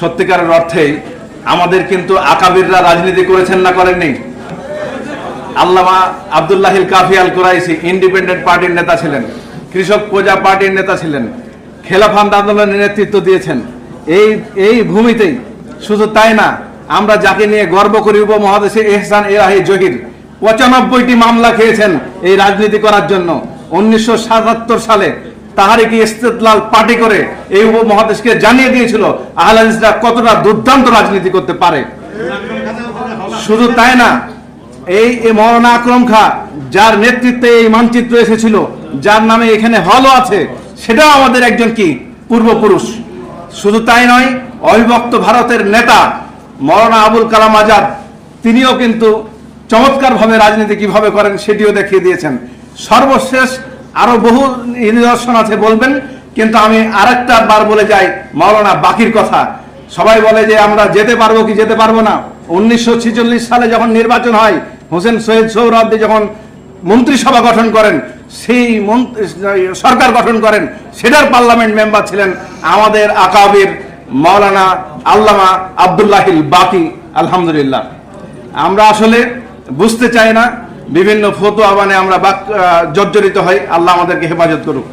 সত্যিকারের অর্থেই আমাদের কিন্তু আকাবিররা রাজনীতি করেছেন না করেননি। আল্লামা আবদুল্লাহিল কাফি আল কুরাইসি ইন্ডিপেন্ডেন্ট পার্টির নেতা ছিলেন, কৃষক প্রজা পার্টির নেতা ছিলেন খেলাফান্ত আন্দোলনের নেতৃত্ব দিয়েছেন। এই এই ভূমিতেই, শুধু তাই না, আমরা যাকে নিয়ে গর্ব করি উপমহাদেশে এহসান এরাহি জহির, পঁচানব্বইটি মামলা খেয়েছেন এই রাজনীতি করার জন্য। উনিশশো সাতাত্তর সালে তাহারিকে ইস্তেদলাল পার্টি করে এই উপমহাদেশকে জানিয়ে দিয়েছিল আহলাদিসরা কতটা দুর্দান্ত রাজনীতি করতে পারে। শুধু তাই না, এই মৌলানা আকরম খা, যার নেতৃত্বে এই মানচিত্র এসেছিল, যার নামে এখানে হলও আছে, সেটাও আমাদের একজন কি? পূর্বপুরুষ। শুধু তাই নয়, অবিভক্ত ভারতের নেতা মৌলানা আবুল কালাম আজাদ, তিনিও কিন্তু চমৎকারভাবে রাজনীতি কীভাবে করেন সেটিও দেখিয়ে দিয়েছেন। সর্বশেষ আরও বহু নিদর্শন আছে বলবেন, কিন্তু আমি আরেকটা বার বলে যাই, মাওলানা বাকির কথা। সবাই বলে যে আমরা যেতে পারব কি যেতে পারব না। উনিশশো ছেচল্লিশ সালে যখন নির্বাচন হয়, হোসেন সৈয়দ সৌরদ্দি যখন মন্ত্রিসভা গঠন করেন, সেই সরকার গঠন করেন, সেটার পার্লামেন্ট মেম্বার ছিলেন আমাদের আকাবির মাওলানা আল্লামা আবদুল্লাহিল বাকি, আলহামদুলিল্লাহ। আমরা আসলে বুঝতে চাই না বিভিন্ন ফতো আবানে আমরা বাক- জর্জরিত হই। আল্লাহ আমাদেরকে হেফাজত করুক।